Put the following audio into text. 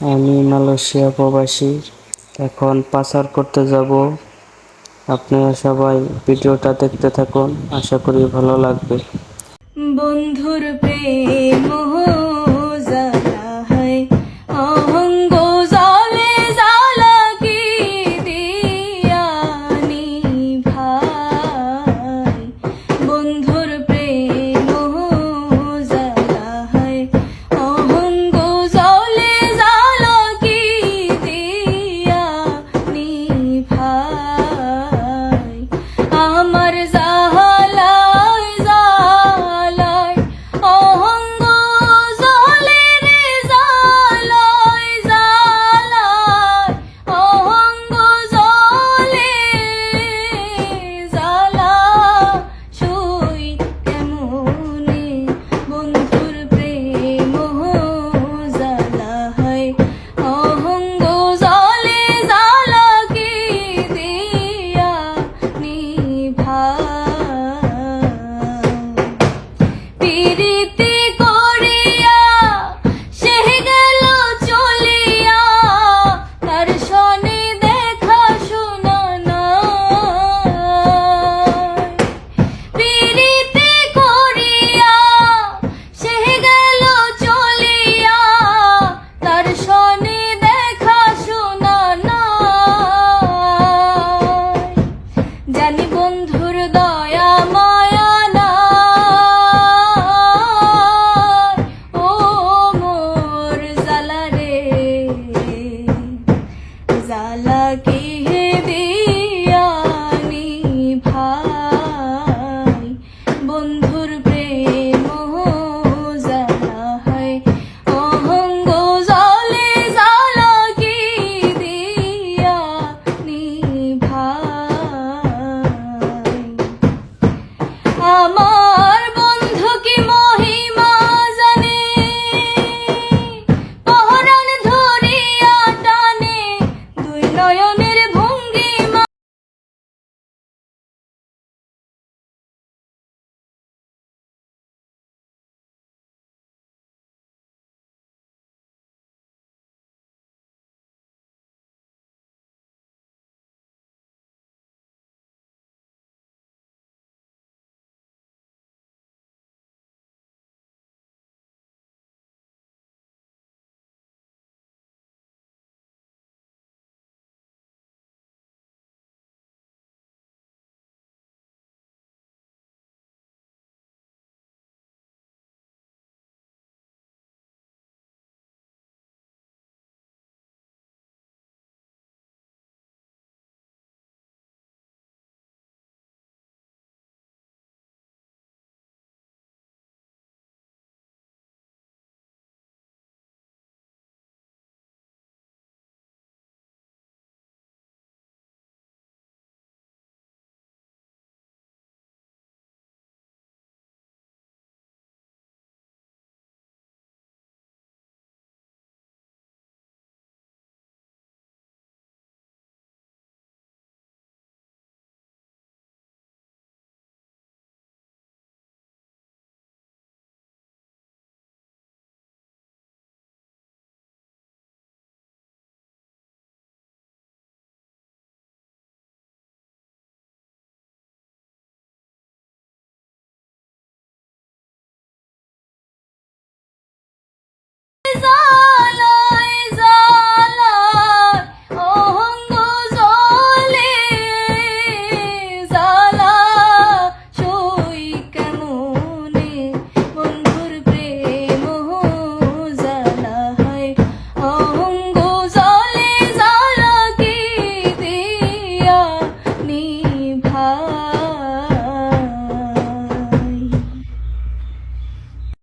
আমি মালয়েশিয়া প্রবাসী। এখন পাচার করতে যাব। আপনারা সবাই ভিডিওটা দেখতে থাকুন। আশা করি ভালো লাগবে। বন্ধুর প্রেম জ্বালা Oh. থাকি